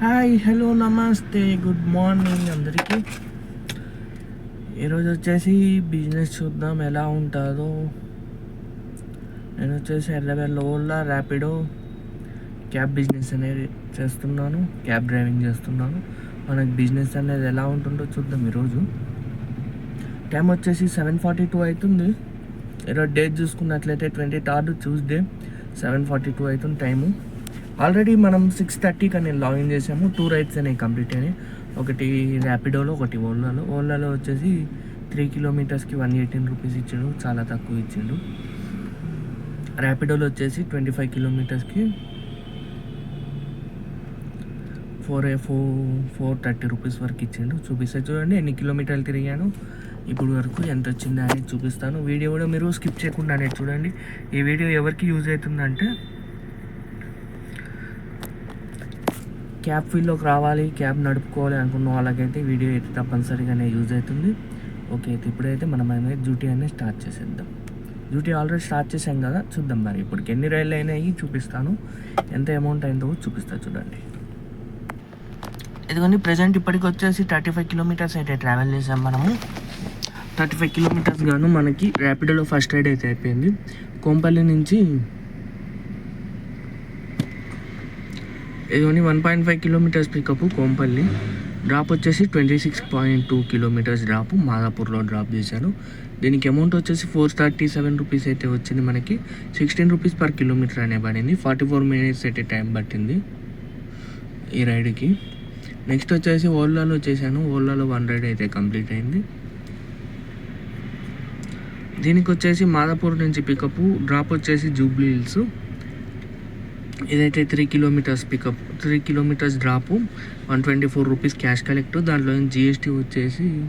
Hi hello నమస్తే good morning అందరికీ. ఈరోజు వచ్చేసి బిజినెస్ చూద్దాం ఎలా ఉంటుందో. నేను వచ్చేసి హైదరాబాద్లో ఓలా ర్యాపిడో క్యాబ్ బిజినెస్ అనేది చేస్తున్నాను క్యాబ్ డ్రైవింగ్ చేస్తున్నాను. మనకు బిజినెస్ అనేది ఎలా ఉంటుందో చూద్దాం ఈరోజు. టైం వచ్చేసి సెవెన్ ఫార్టీ టూ అవుతుంది. ఈరోజు డేట్ చూసుకున్నట్లయితే twenty third Tuesday seven forty two అవుతుంది టైము ఆల్రెడీ మనం సిక్స్ థర్టీకి నేను లాగిన్ చేసాము. టూ రైడ్స్ అనేవి కంప్లీట్ అయినాయి. ఒకటి ర్యాపిడోలో ఒకటి ఓలాలో ఓలాలో వచ్చేసి త్రీ కిలోమీటర్స్కి వన్ ఎయిటీన్ రూపీస్ ఇచ్చాడు. చాలా తక్కువ ఇచ్చిండు. ర్యాపిడోలో వచ్చేసి twenty five కిలోమీటర్స్కి four four four thirty rupees వరకు ఇచ్చిండు. చూపిస్తే చూడండి ఎన్ని కిలోమీటర్లు తిరిగాను. ఇప్పుడు వరకు ఎంత వచ్చింది అనేది చూపిస్తాను. వీడియో కూడా మీరు స్కిప్ చేయకుండా అనేది చూడండి. ఈ వీడియో ఎవరికి యూజ్ అవుతుందంటే క్యాబ్ ఫీల్డ్లోకి రావాలి క్యాబ్ నడుపుకోవాలి అనుకున్న వాళ్ళకైతే వీడియో అయితే తప్పనిసరిగానే యూజ్ అవుతుంది. ఓకే అయితే ఇప్పుడైతే మనం అనేది డ్యూటీ అనేది స్టార్ట్ చేసేద్దాం. డ్యూటీ ఆల్రెడీ స్టార్ట్ చేసాం కదా చూద్దాం మరి ఇప్పటికి ఎన్ని రైళ్ళు అయినాయి చూపిస్తాను. ఎంత అమౌంట్ అయిందో చూపిస్తా చూడండి. ఇదిగోండి ప్రజెంట్ ఇప్పటికి వచ్చేసి థర్టీ ఫైవ్ కిలోమీటర్స్ అయితే ట్రావెల్ చేసాం మనము. థర్టీ ఫైవ్ కిలోమీటర్స్ గాను మనకి ర్యాపిడోలో ఫస్ట్ రైడ్ అయితే అయిపోయింది. కోంపల్లి నుంచి ఇదిగోని one point five kilometres pickup Kompally. Drop వచ్చేసి twenty six point two kilometres drop మాదాపూర్లో drop చేశాను దీనికి అమౌంట్ వచ్చేసి ఫోర్ థర్టీ సెవెన్ రూపీస్ అయితే వచ్చింది మనకి. సిక్స్టీన్ రూపీస్ పర్ కిలోమీటర్ అనే పడింది. ఫార్టీ ఫోర్ మినిట్స్ అయితే టైం పట్టింది ఈ రైడ్కి నెక్స్ట్ వచ్చేసి ఓలాలో చేశాను. ఓలాలో వన్ రైడ్ అయితే కంప్లీట్ అయింది. దీనికి వచ్చేసి మాదాపూర్ నుంచి పికప్ డ్రాప్ వచ్చేసి జూబ్లీ హిల్స్ ఇదైతే three kilometres pickup three kilometres drop one twenty four rupees cash collect దాంట్లో జిఎస్టీ వచ్చేసి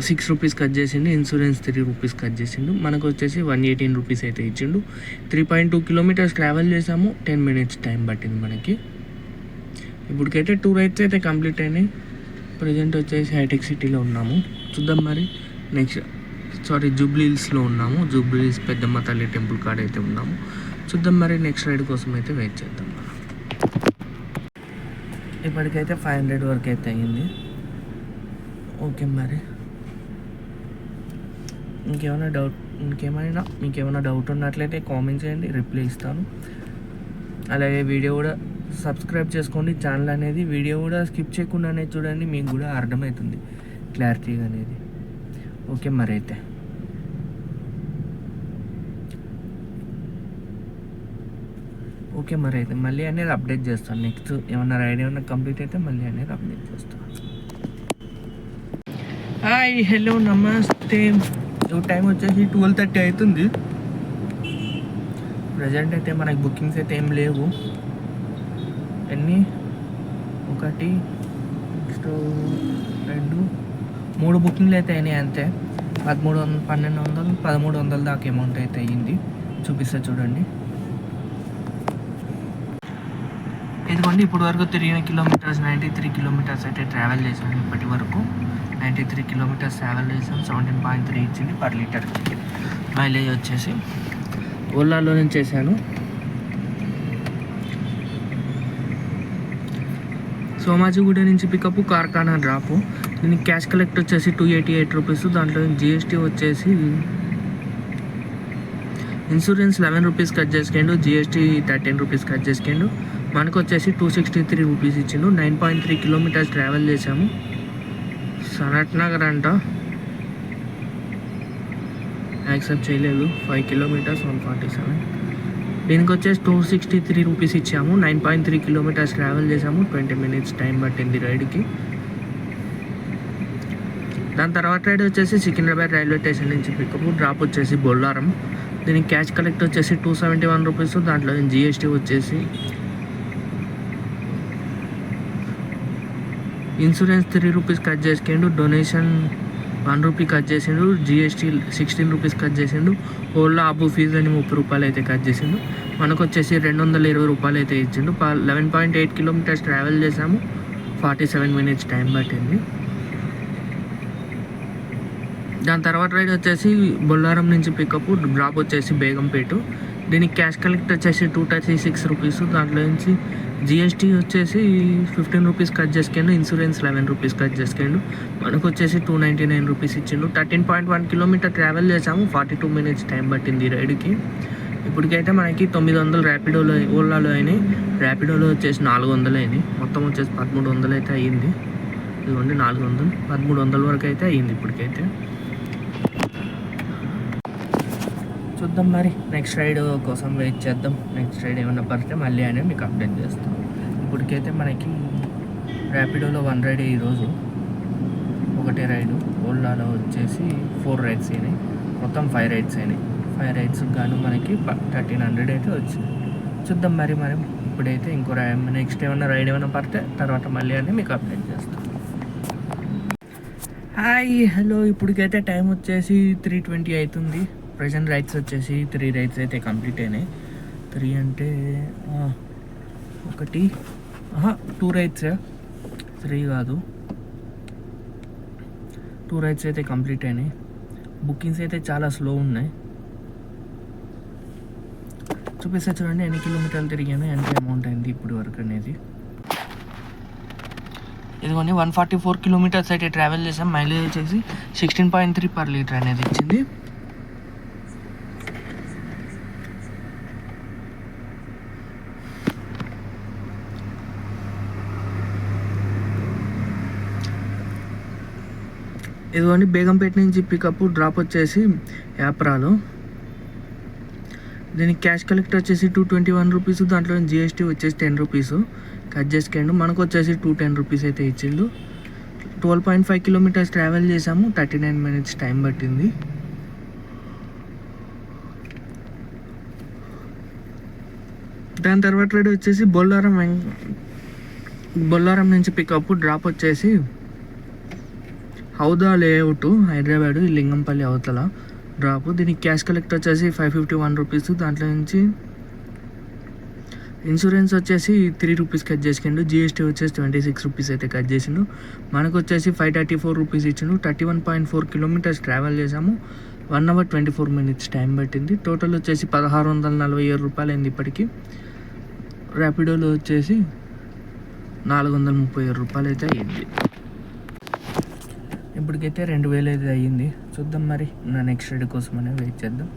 సిక్స్ రూపీస్ కట్ చేసిండు ఇన్సూరెన్స్ త్రీ రూపీస్ కట్ చేసిండు. మనకు వచ్చేసి వన్ ఎయిటీన్ రూపీస్ అయితే ఇచ్చిండు. Three point two kilometres travel చేసాము టెన్ మినిట్స్ టైం పట్టింది మనకి. ఇప్పటికైతే టూ రైడ్స్ అయితే కంప్లీట్ అయినాయి. ప్రజెంట్ వచ్చేసి హైటెక్ సిటీలో ఉన్నాము. చూద్దాం మరి. నెక్స్ట్ సారీ జూబ్లీ హిల్స్లో ఉన్నాము. జూబ్లీ హిల్స్ పెద్దమ్మ తల్లి టెంపుల్ కాడ అయితే ఉన్నాము. చూద్దాం మరి నెక్స్ట్ రైడ్ కోసం అయితే వెయిట్ చేద్దాం. మనం ఇప్పటికైతే ఫైవ్ హండ్రెడ్ వరకు అయితే అయ్యింది. ఓకే మరి. ఇంకేమైనా డౌట్ ఇంకేమైనా మీకు ఏమైనా డౌట్ ఉన్నట్లయితే కామెంట్ చేయండి రిప్లై ఇస్తాను. అలాగే వీడియో కూడా సబ్స్క్రైబ్ చేసుకోండి. ఛానల్ అనేది వీడియో కూడా స్కిప్ చేయకుండానే చూడండి మీకు కూడా అర్థమవుతుంది. క్లారిటీగా అనేది. ఓకే మరి అయితే. ఓకే మరి అయితే మళ్ళీ అనేది అప్డేట్ చేస్తాను. నెక్స్ట్ ఏమన్నా రైడ్ ఏమన్నా కంప్లీట్ అయితే మళ్ళీ అనేది అప్డేట్ చేస్తాను. హాయ్ హలో నమస్తే. టైం వచ్చేసి ట్వెల్వ్ థర్టీ అవుతుంది. ప్రజెంట్ అయితే మనకి బుకింగ్స్ అయితే ఏం లేవు. ఎన్ని? ఒకటి నెక్స్ట్ రెండు మూడు బుకింగ్లు అయితే అయినాయి అంతే. పదమూడు వందలు పన్నెండు వందలు పదమూడు వందల దాకా అమౌంట్ అయితే అయ్యింది. చూపిస్తా చూడండి. ఇదిగోండి ఇప్పుడు వరకు తిరిగిన కిలోమీటర్స్ నైంటీ త్రీ కిలోమీటర్స్ అయితే ట్రావెల్ చేశాను. ఇప్పటి వరకు నైంటీ త్రీ కిలోమీటర్స్ ట్రావెల్ చేసాం సెవెంటీన్ పాయింట్ త్రీ ఇచ్చింది పర్ లీటర్ మైలేజ్ వచ్చేసి ఓలాలో నుంచి చేశాను. సోమాజిగూడ నుంచి పికప్ కార్ఖానా డ్రాపు దీనికి క్యాష్ కలెక్ట్ వచ్చేసి టూ ఎయిటీ ఎయిట్ రూపీస్ దాంట్లో జిఎస్టీ వచ్చేసి ఇన్సూరెన్స్ లెవెన్ రూపీస్ కట్ చేసుకుండు జిఎస్టీ థర్టీన్ రూపీస్ కట్ చేసుకోండు. మనకు వచ్చేసి టూ సిక్స్టీ త్రీ రూపీస్ ఇచ్చిండు. Nine point three kilometres travel చేసాము సనత్ నగర్ అంట. యాక్సెప్ట్ చేయలేదు. Five kilometres one forty seven దీనికి వచ్చేసి టూ సిక్స్టీ త్రీ రూపీస్ ఇచ్చాము. Nine point three kilometres travel చేసాము ట్వంటీ మినిట్స్ టైం పట్టింది రైడ్కి. దాని తర్వాత రైడ్ వచ్చేసి సికింద్రాబాద్ రైల్వే స్టేషన్ నుంచి పికప్ డ్రాప్ వచ్చేసి బొల్లారం. దీనికి క్యాష్ కలెక్ట్ వచ్చేసి టూ సెవెంటీ వన్ రూపీస్ దాంట్లో జిఎస్టీ వచ్చేసి ఇన్సూరెన్స్ త్రీ రూపీస్ కట్ చేసిండు డొనేషన్ వన్ రూపీ కట్ చేసిండు జిఎస్టీ సిక్స్టీన్ రూపీస్ కట్ చేసిండు ఓలా ఆపు ఫీజు అని ముప్పై రూపాయలు అయితే కట్ చేసిండు. మనకు వచ్చేసి రెండు వందల ఇరవై రూపాయలు అయితే ఇచ్చిండు. Eleven point eight kilometres travel చేసాము. ఫార్టీ సెవెన్ మినిట్స్ టైం పట్టింది. దాని తర్వాత రైడ్ వచ్చేసి బొల్లారం నుంచి పికప్ డ్రాప్ వచ్చేసి బేగంపేట. దీనికి క్యాష్ కలెక్ట్ వచ్చేసి టూ థర్టీ సిక్స్ రూపీస్ దాంట్లో నుంచి జిఎస్టీ వచ్చేసి ఫిఫ్టీన్ రూపీస్ కట్ చేసుకుండు ఇన్సూరెన్స్ లెవెన్ రూపీస్ కట్ చేసుకుండు. మనకు వచ్చేసి టూ నైంటీ నైన్ రూపీస్ ఇచ్చిండు. Thirteen point one kilometre travel చేసాము. ఫార్టీ టూ మినిట్స్ టైం పట్టింది రైడ్కి. ఇప్పటికైతే మనకి తొమ్మిది వందలు ర్యాపిడోలో ఓలాలో అయినాయి. ర్యాపిడోలో వచ్చేసి నాలుగు వందలు అయినాయి. మొత్తం వచ్చేసి పదమూడు వందలు అయితే అయ్యింది. ఇదిగోండి నాలుగు వందలు. పదమూడు వందల వరకు అయితే అయ్యింది ఇప్పటికైతే. చూద్దాం మరి. నెక్స్ట్ రైడ్ కోసం వెయిట్ చేద్దాం. నెక్స్ట్ రైడ్ ఏమైనా పడితే మళ్ళీ అనేది మీకు అప్డేట్ చేస్తాం ఇప్పటికైతే మనకి ర్యాపిడోలో వన్ రైడ్ ఈరోజు ఒకటే రైడు ఓలాలో వచ్చేసి ఫోర్ రైడ్స్ అయినాయి. మొత్తం ఫైవ్ రైడ్స్ అయినాయి. ఫైవ్ రైడ్స్ గాను మనకి థర్టీన్ హండ్రెడ్ అయితే వచ్చింది. చూద్దాం మరి మరి ఇప్పుడైతే ఇంకో నెక్స్ట్ ఏమైనా రైడ్ ఏమైనా పడితే తర్వాత మళ్ళీ అని మీకు అప్డేట్ చేస్తాం హాయ్ హలో ఇప్పటికైతే టైం వచ్చేసి త్రీ ట్వంటీ అవుతుంది. ప్రజెంట్ రైడ్స్ వచ్చేసి త్రీ రైడ్స్ అయితే కంప్లీట్ అయినాయి. త్రీ అంటే ఒకటి టూ రైడ్స్ త్రీ కాదు. టూ రైడ్స్ అయితే కంప్లీట్ అయినాయి. బుకింగ్స్ అయితే చాలా స్లో ఉన్నాయి. చూపిస్తా చూడండి ఎన్ని కిలోమీటర్లు తిరిగాను ఎంత అమౌంట్ అయింది ఇప్పుడు వరకు అనేది. ఇదిగోండి వన్ ఫార్టీ ఫోర్ కిలోమీటర్స్ అయితే ట్రావెల్ చేసాం మైలేజ్ వచ్చేసి sixteen point three per litre అనేది ఇచ్చింది. ఇదిగోండి బేగంపేట నుంచి పికప్ డ్రాప్ వచ్చేసి యాప్రాలో. దీనికి క్యాష్ కలెక్ట్ వచ్చేసి టూ ట్వంటీ వన్ రూపీస్ దాంట్లో జిఎస్టీ వచ్చేసి టెన్ రూపీస్ కట్ చేసుకోండి మనకు వచ్చేసి టూ టెన్ రూపీస్ అయితే ఇచ్చిండు. Twelve point five kilometres travel చేసాము థర్టీ నైన్ మినిట్స్ టైం పట్టింది. దాని తర్వాత రైడ్ వచ్చేసి బొల్లారం బొల్లారం నుంచి పికప్ డ్రాప్ వచ్చేసి హౌదా లేఅవుట్ హైదరాబాద్ ఈ లింగంపల్లి అవతల డ్రాప్. దీనికి క్యాష్ కలెక్ట్ వచ్చేసి ఫైవ్ ఫిఫ్టీ వన్ రూపీస్. దాంట్లో నుంచి ఇన్సూరెన్స్ వచ్చేసి త్రీ రూపీస్ కట్ చేసిండు. జిఎస్టీ వచ్చేసి ట్వంటీ సిక్స్ రూపీస్ అయితే కట్ చేసిండు. మనకు వచ్చేసి ఫైవ్ థర్టీ ఫోర్ రూపీస్ ఇచ్చిండు. Thirty one point four kilometres travel చేసాము one hour twenty four minutes time పట్టింది. టోటల్ వచ్చేసి పదహారు వందల నలభై ఏడు రూపాయలు అయింది ఇప్పటికీ. ర్యాపిడోలో వచ్చేసి నాలుగు వందల ముప్పై ఏడు రూపాయలు అయితే అయ్యింది ఇప్పటికైతే రెండు వేలు అయితే అయ్యింది. చూద్దాం మరి నా నెక్స్ట్ రైడ్ కోసం అనేది వెయిట్ చేద్దాం.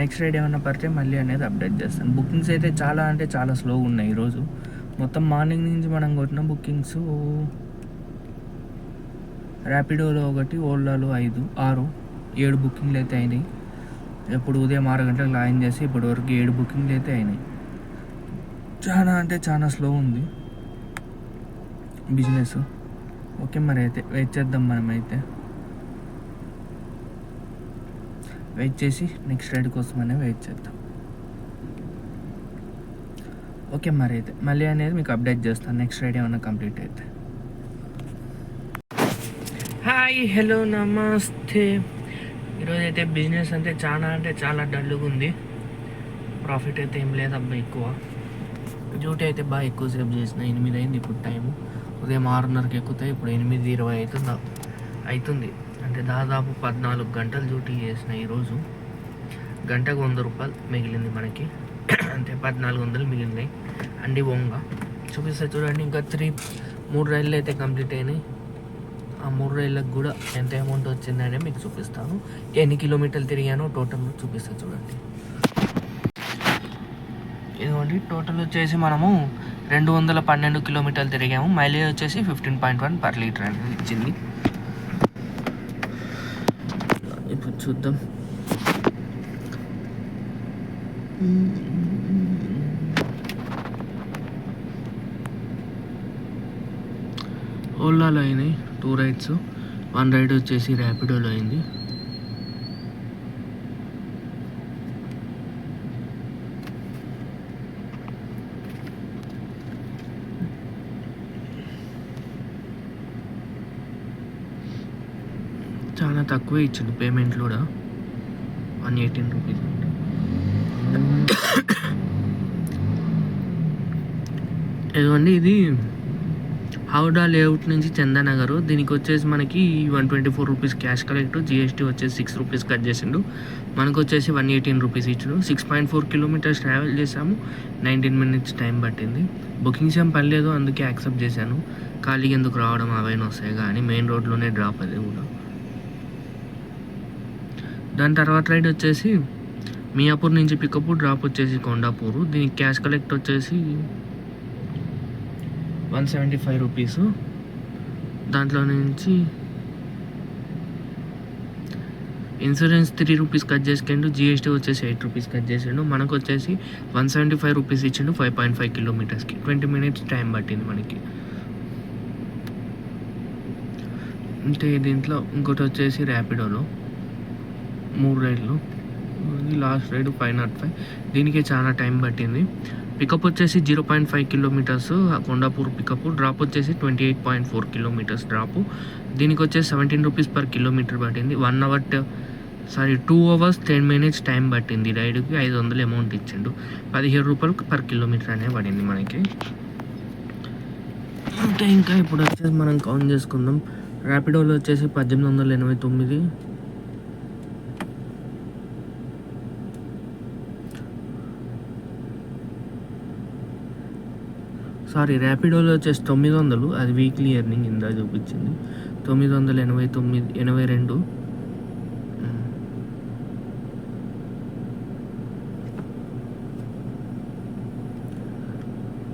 నెక్స్ట్ రైడ్ ఏమైనా పడితే మళ్ళీ అనేది అప్డేట్ చేస్తాను. బుకింగ్స్ అయితే చాలా అంటే చాలా స్లోగా ఉన్నాయి ఈరోజు. మొత్తం మార్నింగ్ నుంచి మనం కొట్టిన బుకింగ్స్ ర్యాపిడోలో ఒకటి ఓలాలో ఐదు ఆరు ఏడు బుకింగ్లు అయితే అయినాయి. ఇప్పుడు ఉదయం ఆరు గంటలకు లాగిన్ చేసి ఇప్పటి వరకు ఏడు బుకింగ్లు అయితే అయినాయి. చాలా అంటే చాలా స్లో ఉంది. బిజినెస్ ఓకే మరి అయితే వెయిట్ చేద్దాం మనం అయితే. వెయిట్ చేసి నెక్స్ట్ రైడ్ కోసం అనేది వెయిట్ చేద్దాం. ఓకే మరి అయితే మళ్ళీ అనేది మీకు అప్డేట్ చేస్తాను. నెక్స్ట్ రైడ్ ఏమైనా కంప్లీట్ అయితే. హాయ్ హలో నమస్తే. ఈరోజు అయితే బిజినెస్ అంటే చాలా అంటే చాలా డల్గా ఉంది ప్రాఫిట్ అయితే ఏం లేదబ్బా ఎక్కువ. డ్యూటీ అయితే బాగా ఎక్కువ సేపు చేసిన. ఎనిమిది అయింది ఇప్పుడు టైము ఉదయం ఆరున్నరకి ఎక్కుతాయి ఇప్పుడు ఎనిమిది ఇరవై అవుతుంది అవుతుంది అంటే దాదాపు పద్నాలుగు గంటలు డ్యూటీ చేసిన ఈరోజు గంటకు వంద రూపాయలు మిగిలింది మనకి. అంటే పద్నాలుగు వందలు మిగిలినాయి. అండి వంగ. చూపిస్తా చూడండి ఇంకా త్రీ మూడు రైళ్ళు అయితే కంప్లీట్ అయినాయి. ఆ మూడు రైళ్ళకి కూడా ఎంత అమౌంట్ వచ్చిందనే మీకు చూపిస్తాను. ఎన్ని కిలోమీటర్లు తిరిగానో టోటల్ చూపిస్తాను చూడండి. ఇదిగోండి టోటల్ వచ్చేసి మనము రెండు వందల పన్నెండు కిలోమీటర్లు తిరిగాము. మైలేజ్ వచ్చేసి fifteen point one per litre అనేది ఇచ్చింది. ఇప్పుడు చూద్దాం. ఓలాలో అయినాయి. Two rides. వన్ రైడ్ వచ్చేసి ర్యాపిడోలో అయింది. చాలా తక్కువే ఇచ్చిండు పేమెంట్ కూడా. వన్ ఎయిటీన్ రూపీస్ ఏదండి ఇది హౌడా లేఅవుట్ నుంచి చందానగర్. దీనికి వచ్చేసి మనకి one twenty four rupees cash collect GST వచ్చేసి సిక్స్ రూపీస్ కట్ చేసిండు. మనకు వచ్చేసి వన్ ఎయిటీన్ రూపీస్ ఇచ్చిండు. Six point four kilometres travel చేసాము నైన్టీన్ మినిట్స్ టైం పట్టింది. బుకింగ్స్ ఏం పర్లేదు అందుకే యాక్సెప్ట్ చేశాను. ఖాళీగా ఎందుకు రావడం అవైనా వస్తాయి కానీ మెయిన్ రోడ్లోనే డ్రాప్ అది కూడా. దాని తర్వాత రైడ్ వచ్చేసి మియాపూర్ నుంచి పికప్ డ్రాప్ వచ్చేసి కొండాపూర్. దీనికి క్యాష్ కలెక్ట్ వచ్చేసి వన్ సెవెంటీ ఫైవ్ రూపీస్ దాంట్లో నుంచి ఇన్సూరెన్స్ త్రీ రూపీస్ కట్ చేసుకుంటూ జిఎస్టీ వచ్చేసి ఎయిట్ రూపీస్ కట్ చేసిండు మనకు వచ్చేసి వన్ సెవెంటీ ఫైవ్ రూపీస్ ఇచ్చిండు ఫైవ్ పాయింట్ ఫైవ్ కిలోమీటర్స్కి ట్వంటీ మినిట్స్ టైం పట్టింది మనకి. అంటే దీంట్లో ఇంకోటి వచ్చేసి ర్యాపిడోలో మూడు రైడ్లు. ఇది last ride five nought five. దీనికి చాలా టైం పట్టింది. పికప్ వచ్చేసి zero point five kilometres Kondapur pickup. Drop వచ్చేసి twenty eight point four kilometres drop. దీనికి వచ్చేసి సెవెంటీన్ రూపీస్ పర్ కిలోమీటర్ పట్టింది. One hour sorry two hours ten minutes time పట్టింది రైడ్కి. ఐదు వందలు అమౌంట్ ఇచ్చిండు. పదిహేడు రూపాయలు పర్ కిలోమీటర్ అనే పడింది మనకి. అంటే ఇంకా ఇప్పుడు వచ్చేసి మనం కౌంట్ చేసుకుందాం. ర్యాపిడోలో వచ్చేసి పద్దెనిమిది వందల ఎనభై తొమ్మిది. సారీ ర్యాపిడోలో వచ్చేసి తొమ్మిది వందలు. అది వీక్లీ ఎర్నింగ్ ఇందా చూపించింది. తొమ్మిది వందల ఎనభై తొమ్మిది ఎనభై రెండు.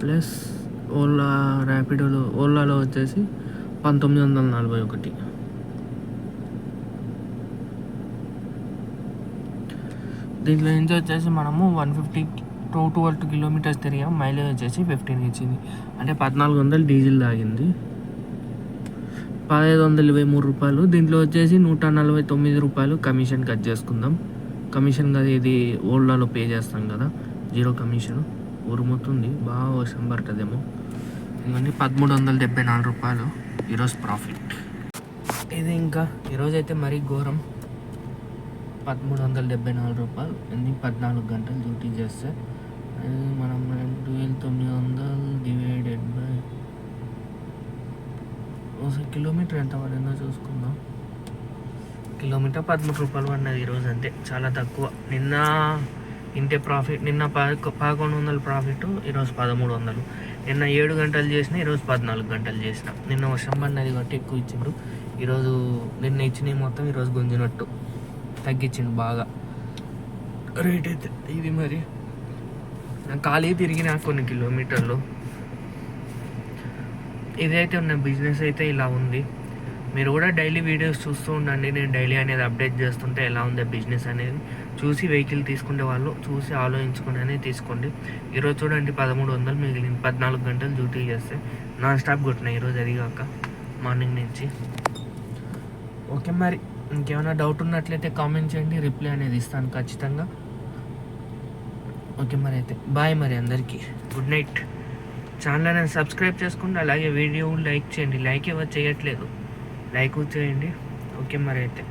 ప్లస్ ఓలా ర్యాపిడోలో ఓలాలో వచ్చేసి పంతొమ్మిది వందల నలభై ఒకటి. దీంట్లో నుంచి వచ్చేసి మనము one fifty two twelve kilometres తిరిగాం. మైలేజ్ వచ్చేసి ఫిఫ్టీన్ ఇచ్చింది. అంటే పద్నాలుగు వందలు డీజిల్ తాగింది. పదహైదు వందల ఇరవై మూడు రూపాయలు. దీంట్లో వచ్చేసి నూట నలభై తొమ్మిది రూపాయలు కమిషన్ కట్ చేసుకుందాం. కమిషన్ కదా ఇది ఓల్డాలో పే చేస్తాం కదా. Zero commission. ఉరుముతుంది బాగా వర్షం పడుతుందేమో ఇవన్నీ పదమూడు వందల డెబ్బై నాలుగు రూపాయలు. ఈరోజు ప్రాఫిట్ ఇది ఇంకా ఈరోజు అయితే మరీ ఘోరం. పదమూడు వందల డెబ్బై నాలుగు రూపాయలు. ఎన్ని? పద్నాలుగు గంటలు డ్యూటీ చేస్తే. మనం రెండు వేల తొమ్మిది వందలు డివైడెడ్ బై ఒకసారి కిలోమీటర్ ఎంత పడిందో చూసుకుందాం. కిలోమీటర్ పదమూడు రూపాయలు పడినది ఈరోజు అంతే చాలా తక్కువ. నిన్న ఇంటే ప్రాఫిట్ నిన్న పదకొండు వందల ప్రాఫిట్ ఈరోజు పదమూడు వందలు. నిన్న ఏడు గంటలు చేసిన ఈరోజు పద్నాలుగు గంటలు చేసిన. నిన్న వర్షం పడినది కాబట్టి ఎక్కువ ఇచ్చిండ్రు. ఈరోజు నిన్న ఇచ్చినవి మొత్తం ఈరోజు గుంజినట్టు. తగ్గించిండు బాగా. రేట్ అయితే ఇది మరి ఖాళీ తిరిగిన కొన్ని కిలోమీటర్లు. ఇదైతే ఉన్న బిజినెస్ అయితే ఇలా ఉంది. మీరు కూడా డైలీ వీడియోస్ చూస్తూ ఉండండి. నేను డైలీ అనేది అప్డేట్ చేస్తుంటే ఎలా ఉంది బిజినెస్ అనేది చూసి వెహికల్ తీసుకునే వాళ్ళు చూసి ఆలోచించుకుని అనేది తీసుకోండి. ఈరోజు చూడండి పదమూడు వందలు మిగిలింది. పద్నాలుగు గంటలు డ్యూటీ చేస్తే నాన్ స్టాప్ కొట్టిన ఈరోజు అదిగాక మార్నింగ్ నుంచి. ఓకే మరి ఇంకేమైనా డౌట్ ఉన్నట్లయితే కామెంట్ చేయండి. రిప్లై అనేది ఇస్తాను ఖచ్చితంగా. ఓకే మరి అయితే బాయ్ మరి అందరికీ. గుడ్ నైట్ ఛానల్ అనేది సబ్స్క్రైబ్ చేసుకోండి అలాగే వీడియో లైక్ చేయండి. లైక్ ఎవరు చేయట్లేదు. లైక్ చేయండి. ఓకే మరి అయితే.